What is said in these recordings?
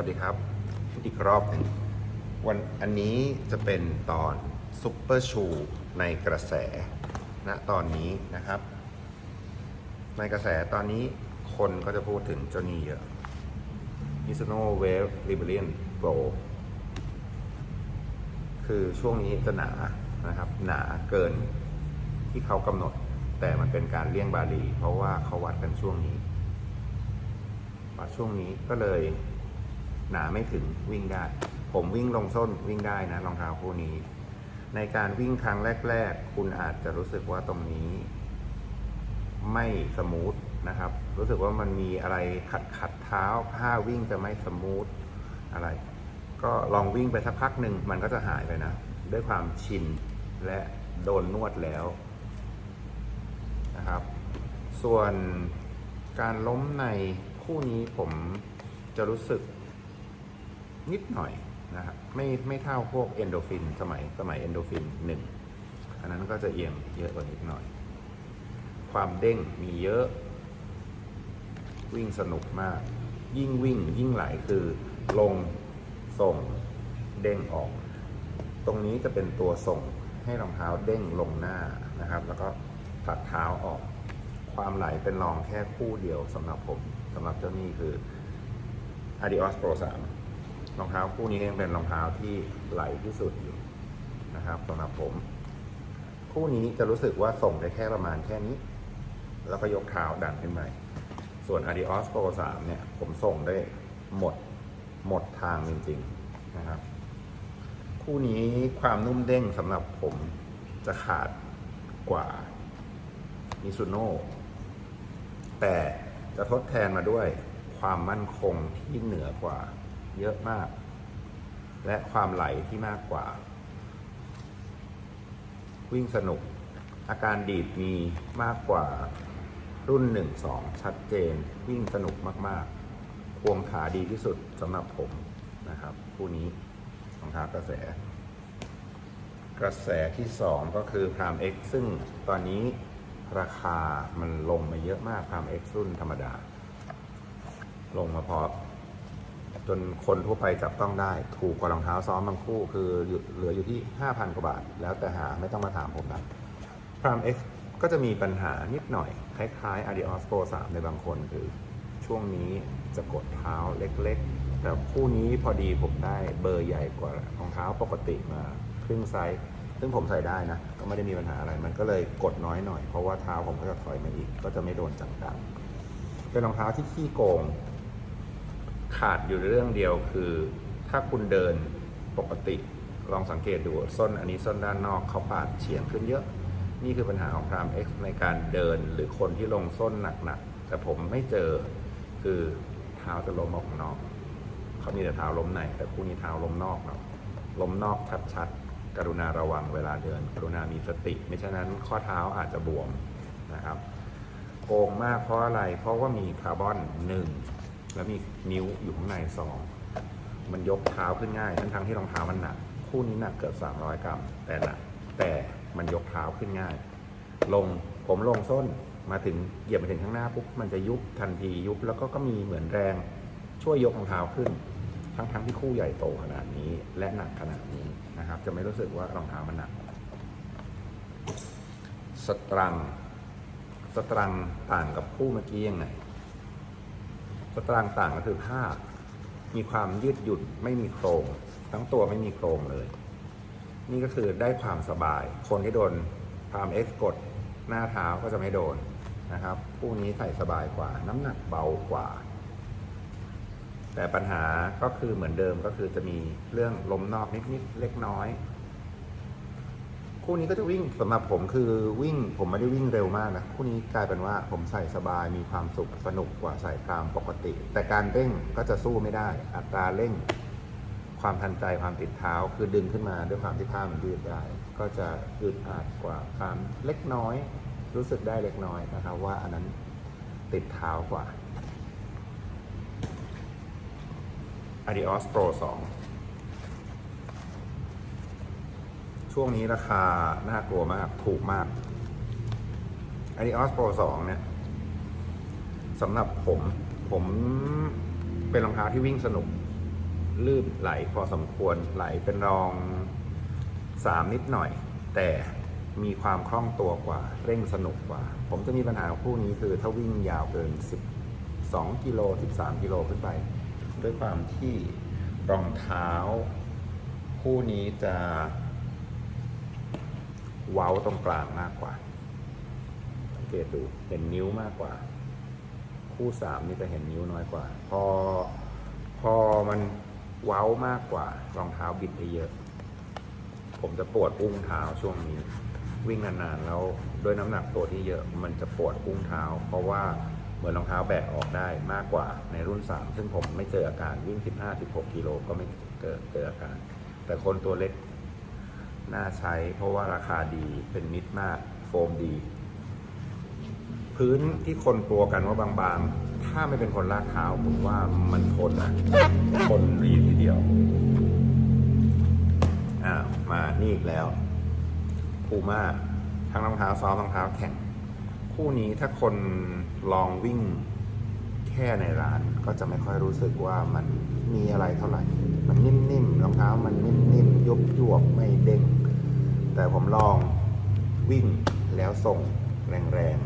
วัสดีครับอีกรอบหนึ่งวันอันนี้จะเป็นตอนซุปเปอร์ชูในกระแสณตอนนี้นะครับ ในกระแสตอนนี้คนก็จะพูดถึงเจ้านี่เยอะ Mizuno Wave Rebellion Pro คือช่วงนี้จะหนานะครับ หนาเกินที่เขากำหนด แต่มันเป็นการเลี่ยงบาลี เพราะว่าเขาวัดกันช่วงนี้ว่าช่วงนี้ก็เลย หนาไม่ถึงวิ่งได้ ผมวิ่งลงส้นวิ่งได้นะรองเท้าคู่นี้ ในการวิ่งครั้งแรก ๆ คุณอาจจะรู้สึกว่าตรงนี้ ไม่สมูทนะครับ รู้สึกว่ามันมีอะไรขัดขัดเท้าผ้าวิ่งจะไม่สมูทอะไร ก็ลองวิ่งไปสักพักหนึ่งมันก็จะหายไปนะ ด้วยความชินและโดนนวดแล้วนะครับ ส่วนการล้มในคู่นี้ผมจะรู้สึก นิดหน่อยนะครับไม่ไม่เท่าพวกเอนโดฟิน สมัยสมัยเอนโดฟินหนึ่งอันนั้นก็จะเอียงเยอะกว่านิดหน่อย ความเด้งมีเยอะ วิ่งสนุกมาก ยิ่งวิ่งยิ่งไหลคือลงส่งเด้งออก ตรงนี้จะเป็นตัวส่งให้รองเท้าเด้งลงหน้านะครับ แล้วก็ตัดเท้าออก ความไหลเป็นรองแค่คู่เดียวสำหรับผมสำหรับเจ้านี่คือ Adios Pro 3 รองเท้าคู่นี้ยังเป็นรองเท้าที่ไหลที่สุดอยู่นะครับสำหรับผม คู่นี้จะรู้สึกว่าส่งได้แค่ประมาณแค่นี้ แล้วก็ยกเท้าดันขึ้นไปส่วน Adios Pro 3 เนี่ย ผมส่งได้หมดหมดทางจริงๆนะครับ คู่นี้ความนุ่มเด้งสำหรับผมจะขาดกว่ามิซูโน่แต่จะทดแทนมาด้วยความมั่นคงที่เหนือกว่า เยอะมาก และความไหลที่มากกว่า วิ่งสนุก อาการดีดมีมากกว่ารุ่น 1 2 ชัดเจน วิ่งสนุกมากๆ ควงขาดีที่สุดสำหรับผมนะครับคู่นี้รองเท้ากระแส กระแสที่ 2 ก็คือ Prime X ซึ่งตอนนี้ราคามันลงมาเยอะมาก Prime X รุ่นธรรมดา ลงมาพอ จนคนทั่วไปจับต้องได้ ถูกกว่ารองเท้าซ้อมบางคู่ คืออยู่เหลืออยู่ที่ 5,000 กว่าบาท แล้วแต่หาไม่ต้องมาถามผมนะ Prime X ก็จะมีปัญหานิดหน่อย คล้ายๆ Adios Pro 3 ในบางคนคือ ช่วงนี้จะกดเท้าเล็กๆ แต่คู่นี้พอดีผมได้เบอร์ใหญ่กว่ารองเท้าปกติมาครึ่งไซส์ซึ่งผมใส่ได้นะ ก็ไม่ได้มีปัญหาอะไร มันก็เลยกดน้อยหน่อย เพราะว่าเท้าผมก็จะถอยมาอีก ก็จะไม่โดนจังๆเป็นรองเท้าที่ขี้โกง ขาดอยู่เรื่องเดียวคือ ถ้าคุณเดินปกติลองสังเกตดูส้นอันนี้ส้นด้านนอกเขาปาดเฉียงขึ้นเยอะ นี่คือปัญหาของ Prime X ในการเดินหรือคนที่ลงส้นหนักๆแต่ผมไม่เจอคือเท้าจะล้มออกนอกเขามีแต่เท้าล้มในแต่คู่นี้เท้าล้มนอกเนาะล้มนอกชัดๆกรุณาระวังเวลาเดิน กรุณามีสติ ไม่ฉะนั้นข้อเท้าอาจจะบวมนะครับโกงมากเพราะอะไรเพราะว่ามีคาร์บอนหนึ่ง แล้วมีนิ้วอยู่ข้างในสองมันยกเท้าขึ้นง่าย ทั้งทั้งที่รองเท้ามันหนัก คู่นี้หนักเกือบ300 กรัม แต่หนักแต่มันยกเท้าขึ้นง่าย ลงผมลงส้นมาถึงเหยียบมาถึงข้างหน้าปุ๊บมันจะยุบทันทียุบแล้วก็ก็มีเหมือนแรงช่วยยกรองเท้าขึ้น ทั้งทั้งที่คู่ใหญ่โตขนาดนี้ และหนักขนาดนี้นะครับ จะไม่รู้สึกว่ารองเท้ามันหนัก สตรัง สตรังต่างกับคู่เมื่อกี้ยังไง สตรังต่างก็คือผ้ามีความยืดหยุ่นไม่มีโครง ทั้งตัวไม่มีโครงเลย นี่ก็คือได้ความสบาย คนที่โดนพามเอ็กกดหน้าเท้าก็จะไม่โดนนะครับคู่นี้ใส่สบายกว่า น้ำหนักเบากว่า แต่ปัญหาก็คือเหมือนเดิมก็คือจะมีเรื่องลมนอกนิดๆเล็กน้อย คู่นี้ก็จะวิ่งสำหรับผมคือวิ่งผมไม่ได้วิ่งเร็วมากนะคู่นี้กลายเป็นว่าผมใส่สบายมีความสุขสนุกกว่าใส่พรามปกติ แต่การเร่งก็จะสู้ไม่ได้ อัตราเร่ง ความทันใจความติดเท้าคือดึงขึ้นมาด้วยความที่ผ้ามันยืดได้ก็จะอึดอัดกว่าความเล็กน้อย รู้สึกได้เล็กน้อยนะครับว่าอันนั้นติดเท้ากว่า Adios Pro 2 ช่วงนี้ราคา น่ากลัวมาก ถูกมาก Adios Pro 2เนี่ยสำหรับผม ผมเป็นรองเท้าที่วิ่งสนุก ลื่นไหลพอสมควรไหลเป็นรองสามนิดหน่อย แต่มีความคล่องตัวกว่า เร่งสนุกกว่า ผมจะมีปัญหาคู่นี้คือถ้าวิ่งยาวเกิน 12 กิโล 13 กิโลขึ้นไป ด้วยความที่รองเท้า คู่นี้จะ เว้าตรงกลางมากกว่า สังเกตดูเห็นนิ้วมากกว่า คู่สามนี่จะเห็นนิ้วน้อยกว่า พอพอมันเว้ามากกว่ารองเท้าบิดไปเยอะ ผมจะปวดอุ้งเท้าช่วงนี้ วิ่งนานๆแล้วด้วยน้ำหนักตัวที่เยอะมันจะปวดอุ้งเท้า เพราะว่าเหมือนรองเท้าแบกออกได้มากกว่าในรุ่น 3 ซึ่งผมไม่เจออาการวิ่ง 15-16กิโลก็ไม่เกิดเจออาการ แต่คนตัวเล็ก น่าใช้เพราะว่าราคาดีเป็นมิตรมากโฟมดี พื้นที่คนกลัวกันว่าบางๆ ถ้าไม่เป็นคนลากเท้าผมว่ามันทนนะทนรีทีเดียวอ้าวมานี่อีกแล้วพูม่าทั้งรองเท้าซ้อมรองเท้าแข่ง คู่นี้ถ้าคนลองวิ่งแค่ในร้านก็จะไม่ค่อยรู้สึกว่ามันมีอะไรเท่าไหร่ มันนิ่มๆรองเท้ามันนิ่มๆยุบยวบไม่เด้ง แต่ผมลองวิ่งแล้วส่งแรง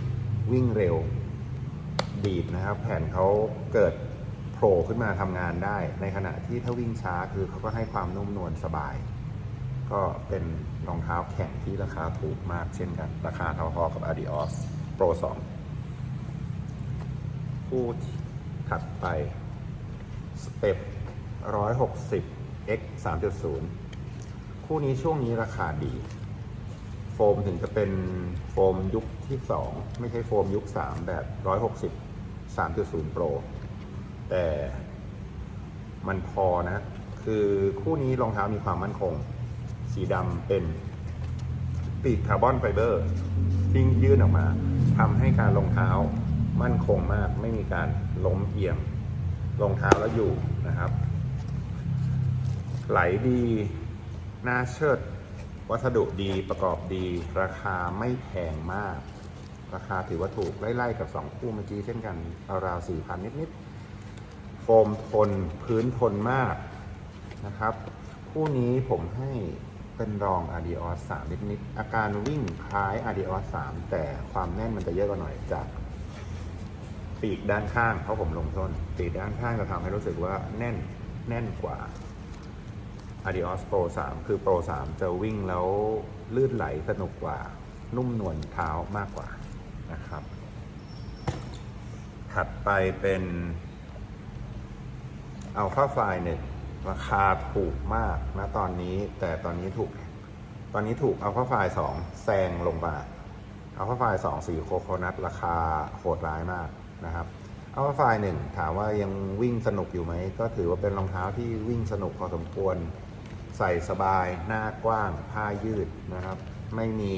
ๆ วิ่งเร็ว ดีดนะครับ แผ่นเขาเกิดโผล่ขึ้นมาทำงานได้ ในขณะที่ถ้าวิ่งช้าคือเขาก็ให้ความนุ่มนวลสบาย ก็เป็นรองเท้าแข่งที่ราคาถูกมากเช่นกัน ราคาเท่าๆกับ Adios Pro 2 คู่ถัดไป Step 160 X 3.0 คู่นี้ช่วงนี้ราคาดี โฟมถึงจะเป็นโฟมยุคที่2ไม่ใช่โฟมยุค3แบบ160 3.0 Pro แต่มันพอนะ คือคู่นี้รองเท้ามีความมั่นคง สีดำเป็นปีกคาร์บอนไฟเบอร์ที่ยื่นออกมาทำให้การรองเท้ามั่นคงมาก ไม่มีการล้มเอียงรองเท้าแล้วอยู่นะครับ ไหลดี หน่าเชิด วัสดุดีประกอบดี ราคาไม่แพงมาก ราคาถือว่าถูก ไล่ ๆ กับ 2 คู่เมื่อกี้เช่นกันราวๆสี่พันนิด ๆ โฟมทนพื้นทนมากนะครับ คู่นี้ผมให้เป็นรอง Adios 3นิด ๆ อาการวิ่งคล้าย Adios 3แต่ความแน่นมันจะเยอะกว่าหน่อยจากปีกด้านข้างเพราะผมลงส้นปีกด้านข้างจะทำให้รู้สึกว่าแน่นแน่นกว่า Adios Pro 3 คือ Pro 3 จะวิ่งแล้วลื่นไหลสนุกกว่า นุ่มนวลเท้ามากกว่านะครับ ถัดไปเป็นอัลฟาไฟหนึ่งราคาถูกมากนะตอนนี้แต่ตอนนี้ถูก ตอนนี้ถูกอัลฟาไฟสองแซงลงมาอัลฟาไฟสองสีโคโคนัทราคาโหดร้ายมากนะครับอัลฟาไฟหนึ่งถามว่ายังวิ่งสนุกอยู่ไหม ก็ถือว่าเป็นรองเท้าที่วิ่งสนุกพอสมควร ใส่สบายหน้ากว้างผ้ายืดนะครับ ไม่มี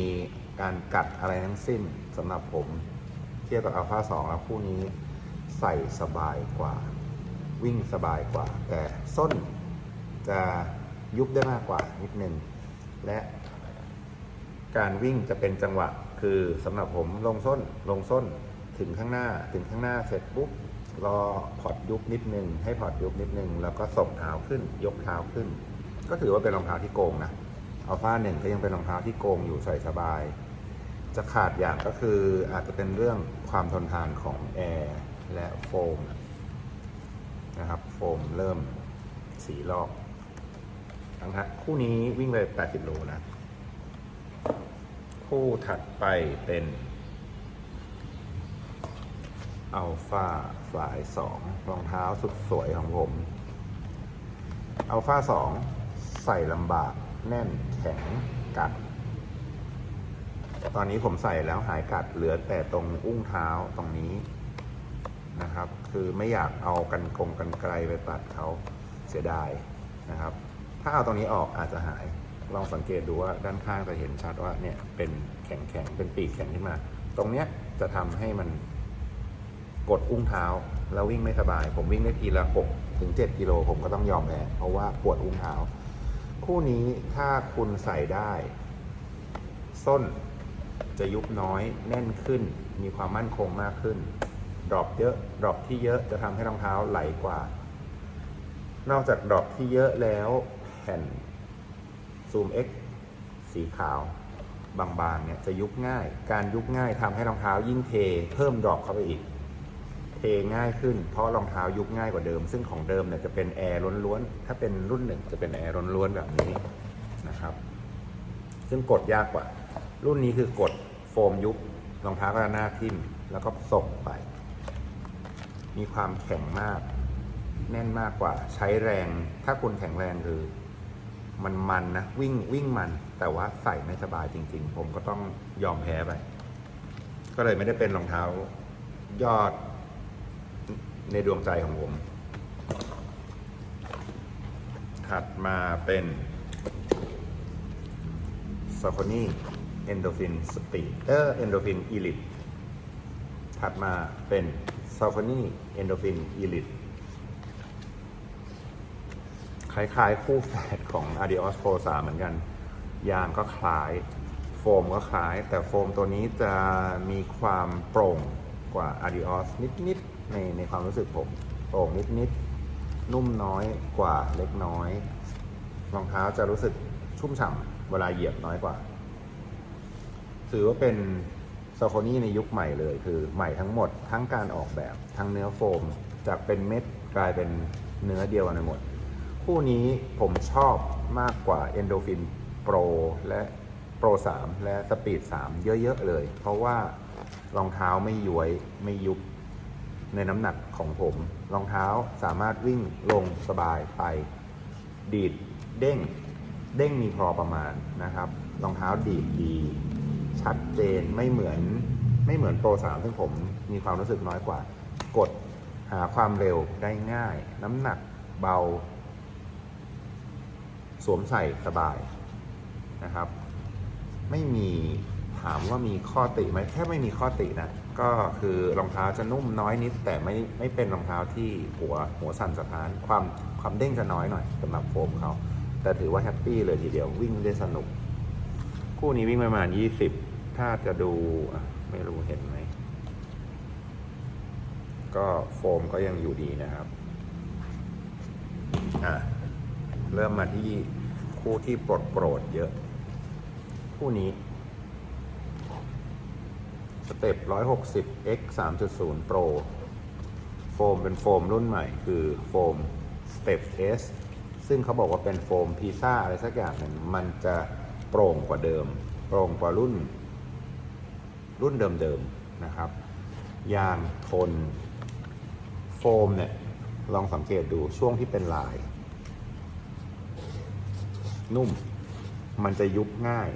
การกัดอะไรทั้งสิ้นสำหรับผม เทียบกับอัลฟา2แล้วคู่นี้ใส่สบายกว่า วิ่งสบายกว่า แต่ส้นจะยุบได้มากกว่านิดนึง และการวิ่งจะเป็นจังหวะคือสำหรับผมลงส้นลงส้นถึงข้างหน้าถึงข้างหน้าเสร็จปุ๊บรอพอร์ตยุบนิดนึง ให้พอร์ตยุบนิดนึง แล้วก็ส่งเท้าขึ้น ยกเท้าขึ้น ก็ถือว่าเป็นรองเท้าที่โกงนะอัลฟาหนึ่งก็ยังเป็นรองเท้าที่โกงอยู่ใส่สบาย จะขาดอย่างก็คืออาจจะเป็นเรื่องความทนทานของแอร์และโฟมนะครับ โฟมเริ่มสีลอกทั้งทัคู่นี้วิ่งไป 80 โลนะ คู่ถัดไปเป็นอัลฟาฝายสองรองเท้าสุดสวยของผมอัลฟาสอง ใส่ลำบากแน่นแข็งกัด ตอนนี้ผมใส่แล้วหายกัดเหลือแต่ตรงอุ้งเท้าตรงนี้นะครับ คือไม่อยากเอากันกงกันไกลไปตัดเขาเสียดายนะครับ ถ้าเอาตรงนี้ออกอาจจะหาย ลองสังเกตดูว่าด้านข้างจะเห็นชัดว่าเนี่ยเป็นแข็งแข็งเป็นปีกแข็งขึ้นมา ตรงเนี้ยจะทำให้มันกดอุ้งเท้าแล้ววิ่งไม่สบาย ผมวิ่งได้ทีละ6ถึง7กิโลผมก็ต้องยอมแพ้เพราะว่าปวดอุ้งเท้า คู่นี้ถ้าคุณใส่ได้ ส้นจะยุบน้อยแน่นขึ้น มีความมั่นคงมากขึ้น ดรอปเยอะ ดรอปที่เยอะจะทำให้รองเท้าไหลกว่า นอกจากดรอปที่เยอะแล้วแผ่น Zoom X สีขาวบางๆเนี่ยจะยุบง่าย การยุบง่ายทำให้รองเท้ายิ่งเท เพิ่มดรอปเข้าไปอีก เทง่ายขึ้น เพราะรองเท้ายุบง่ายกว่าเดิม ซึ่งของเดิมเนี่ยจะเป็นแอร์ล้วนๆ ถ้าเป็นรุ่นหนึ่งจะเป็นแอร์ล้วนๆแบบนี้นะครับ ซึ่งกดยากกว่า รุ่นนี้คือกดโฟมยุบรองเท้าก็หน้าทิ่มแล้วก็ส่งไป มีความแข็งมาก แน่นมากกว่า ใช้แรง ถ้าคุณแข็งแรงคือ มันมันนะวิ่งวิ่งมัน แต่ว่าใส่ไม่สบายจริง ๆ ผมก็ต้องยอมแพ้ไป ก็เลยไม่ได้เป็นรองเท้ายอด ในดวงใจของผม ถัดมาเป็น s a c o n y Endorphin Speed เออ Endorphin Elite ถัดมาเป็น s a c o n y Endorphin Elite คล้ายๆ คู่แฝดของ Adios Pro 3 เหมือนกัน ยางก็คล้าย โฟมก็คล้าย แต่โฟมตัวนี้จะมีความโปร่งกว่า Adios นิดๆ ในในความรู้สึกผมโป่งนิดๆนุ่มน้อยกว่าเล็กน้อย รองเท้าจะรู้สึกชุ่มฉ่ำเวลาเหยียบน้อยกว่า ถือว่าเป็นโซโคนี่ในยุคใหม่เลย คือใหม่ทั้งหมดทั้งการออกแบบทั้งเนื้อโฟมจากเป็นเม็ดกลายเป็นเนื้อเดียวกันหมด คู่นี้ผมชอบมากกว่า Endorphin Pro และ Pro 3 และ Speed 3 เยอะ ๆ เลย เพราะว่ารองเท้าไม่ย้วยไม่ยุบ ในน้ำหนักของผม รองเท้าสามารถวิ่งลงสบายไป ดีดเด้ง เด้งมีพอประมาณนะครับ รองเท้าดีดดี ชัดเจนไม่เหมือนไม่เหมือนโปร3ซึ่งผมมีความรู้สึกน้อยกว่า กดหาความเร็วได้ง่าย น้ำหนักเบา สวมใส่สบายนะครับ ไม่มี ถามว่ามีข้อติไหมแค่ไม่มีข้อตินะ ก็คือรองเท้าจะนุ่มน้อยนิด แต่ไม่ไม่เป็นรองเท้าที่หัวหัวสั่นสะท้าน ความความเด้งจะน้อยหน่อยสำหรับโฟมเขา แต่ถือว่าแฮปปี้เลยทีเดียววิ่งได้สนุก คู่นี้วิ่งประมาณ 20 ถ้าจะดูไม่รู้เห็นไหม ก็โฟมก็ยังอยู่ดีนะครับอะเริ่มมาที่คู่ที่โปรดโปรดเยอะ คู่นี้ สเต็ป160 x 3.0 Pro โฟมเป็นโฟมรุ่นใหม่คือโฟมสเต็ป S ซึ่งเขาบอกว่าเป็นโฟมพีซ่าอะไรสักอย่างหนึ่งมันจะโปร่งกว่าเดิม โปร่งกว่ารุ่น รุ่นเดิมๆนะครับ ยางทน โฟมเนี่ย ลองสังเกตดูช่วงที่เป็นลาย นุ่ม มันจะยุบง่าย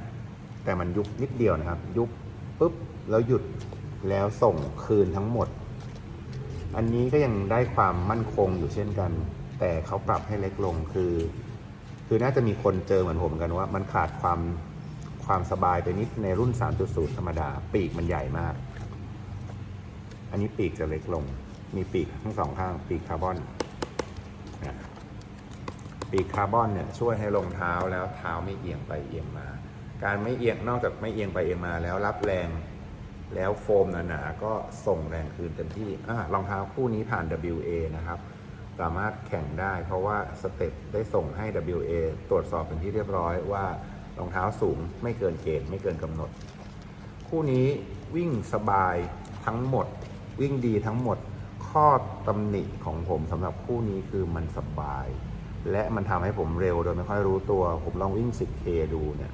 แต่มันยุบนิดเดียวนะครับ ยุบ ปุ๊บแล้วหยุดแล้วส่งคืนทั้งหมด อันนี้ก็ยังได้ความมั่นคงอยู่เช่นกัน แต่เขาปรับให้เล็กลงคือ คือน่าจะมีคนเจอเหมือนผมกันว่า มันขาดความความสบายไปนิดในรุ่น 3.0 ธรรมดา ปีกมันใหญ่มาก อันนี้ปีกจะเล็กลง มีปีกทั้งสองข้าง ปีกคาร์บอน ปีกคาร์บอนเนี่ยช่วยให้รองเท้าแล้วเท้าไม่เอียงไปเอียงมา การไม่เอียงนอกจากไม่เอียงไปเอียงมาแล้วรับแรง แล้วโฟมหนาๆก็ส่งแรงคืนเต็มที่อรองเท้าคู่นี้ผ่าน WA นะครับ สามารถแข่งได้ เพราะว่าสเต็ปได้ส่งให้ WA ตรวจสอบเป็นที่เรียบร้อยว่ารองเท้าสูงไม่เกินเกณฑ์ไม่เกินกำหนด คู่นี้วิ่งสบายทั้งหมด วิ่งดีทั้งหมดข้อตำหนิของผมสำหรับคู่นี้คือมันสบาย และมันทำให้ผมเร็วโดยไม่ค่อยรู้ตัว ผมลองวิ่ง 10K ดูเนี่ย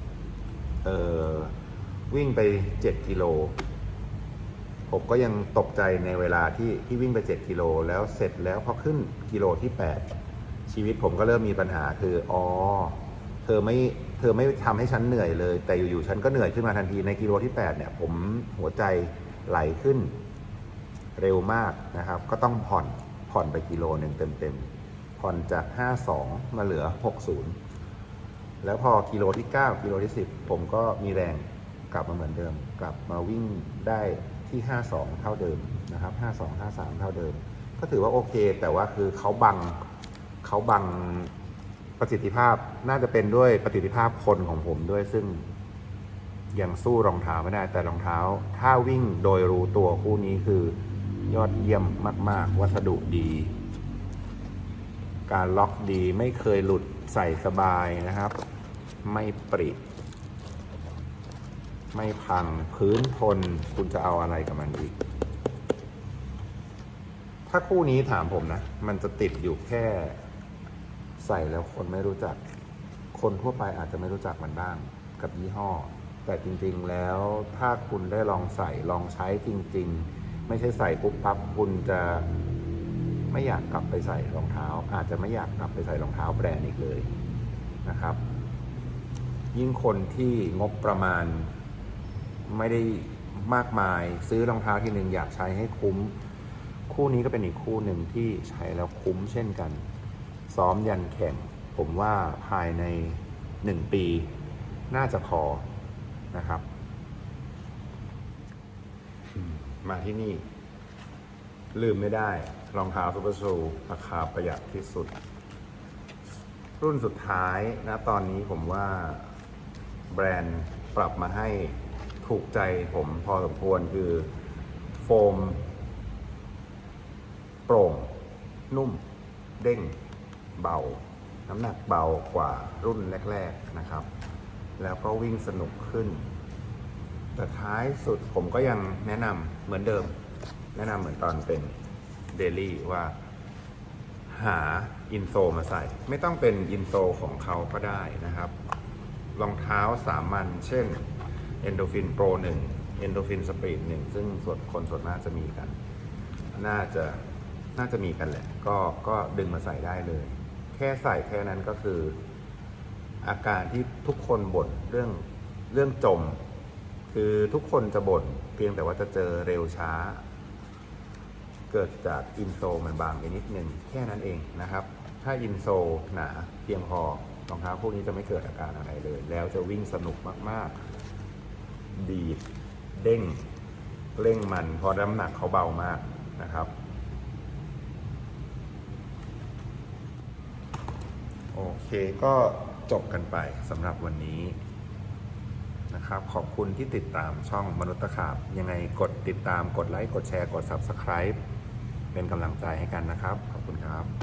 วิ่งไป 7 กิโล ผมก็ยังตกใจในเวลาที่ที่วิ่งไป 7 กิโล แล้วเสร็จแล้วพอขึ้นกิโลที่ 8 ชีวิตผมก็เริ่มมีปัญหาคืออ๋อเธอไม่เธอไม่ทำให้ฉันเหนื่อยเลย แต่อยู่ๆฉันก็เหนื่อยขึ้นมาทันทีในกิโลที่ 8 เนี่ย ผมหัวใจไหลขึ้นเร็วมากนะครับ ก็ต้องผ่อนผ่อนไปกิโลหนึ่งเต็มๆผ่อนจาก 52 มาเหลือ 60 แล้วพอกิโลที่ 9 กิโลที่ 10 ผมก็มีแรงกลับมาเหมือนเดิม กลับมาวิ่งได้ที่ 52 เท่าเดิมนะครับ 52 53 เท่าเดิม ก็ถือว่าโอเค แต่ว่าคือเขาบังเขาบังประสิทธิภาพน่าจะเป็นด้วยประสิทธิภาพคนของผมด้วยซึ่งยังสู้รองเท้าไม่ได้แต่รองเท้า ถ้าวิ่งโดยรู้ตัวคู่นี้คือยอดเยี่ยมมาก ๆ วัสดุดี การล็อกดีไม่เคยหลุดใส่สบายนะครับ ไม่ปริไม่พังพื้นทนคุณจะเอาอะไรกับมันอีก ถ้าคู่นี้ถามผมนะ มันจะติดอยู่แค่ ใส่แล้วคนไม่รู้จัก คนทั่วไปอาจจะไม่รู้จักมันบ้างกับยี่ห้อ แต่จริงๆแล้วถ้าคุณได้ลองใส่ลองใช้จริง ๆ ไม่ใช่ใส่ปุ๊บปั๊บคุณจะไม่อยากกลับไปใส่รองเท้า อาจจะไม่อยากกลับไปใส่รองเท้าแบรนด์อีกเลยนะครับ ยิ่งคนที่งบประมาณ ไม่ได้มากมายซื้อรองเท้าที่หนึ่งอยากใช้ให้คุ้ม คู่นี้ก็เป็นอีกคู่หนึ่งที่ใช้แล้วคุ้มเช่นกัน ซ้อมยันแข่ง ผมว่าภายในหนึ่งปี น่าจะพอนะครับมมาที่นี่ ลืมไม่ได้ รองเท้าซูเปอร์ชูราคาประหยัดที่สุด รุ่นสุดท้ายนะตอนนี้ผมว่า แบรนด์ปรับมาให้ถูกใจผมพอสมควรคือโฟม โปร่ง นุ่ม เด้ง เบา น้ำหนักเบากว่ารุ่นแรก ๆนะครับ แล้วก็วิ่งสนุกขึ้น แต่ท้ายสุดผมก็ยังแนะนำเหมือนเดิม แนะนำเหมือนตอนเป็นเดลี่ว่าหาอินโซมาใส่ ไม่ต้องเป็นอินโซของเขาก็ได้นะครับ รองเท้าสามัญเช่น Endorphin Pro 1 Endorphin Speed 1 ซึ่งส่วนคนส่วนมากจะมีกัน น่าจะน่าจะมีกันแหละ ก็ก็ดึงมาใส่ได้เลย แค่ใส่แค่นั้นก็คือ อาการที่ทุกคนบ่นเรื่องเรื่องจม คือทุกคนจะบ่นเพียงแต่ว่าจะเจอเร็วช้า เกิดจากอินโซมันบางไปนิดนึง แค่นั้นเองนะครับ ถ้าอินโซหนาเพียงพอ รองเท้าพวกนี้จะไม่เกิดอาการอะไรเลย แล้วจะวิ่งสนุกมาก ๆ ดีดเด้งเร่งมันเพราะน้ำหนักเขาเบามากนะครับ โอเคก็จบกันไปสำหรับวันนี้นะครับ ขอบคุณที่ติดตามช่องมนุษย์ตะขาบ ยังไงกดติดตามกดไลค์ กดแชร์ กด Subscribe เป็นกำลังใจให้กันนะครับ ขอบคุณครับ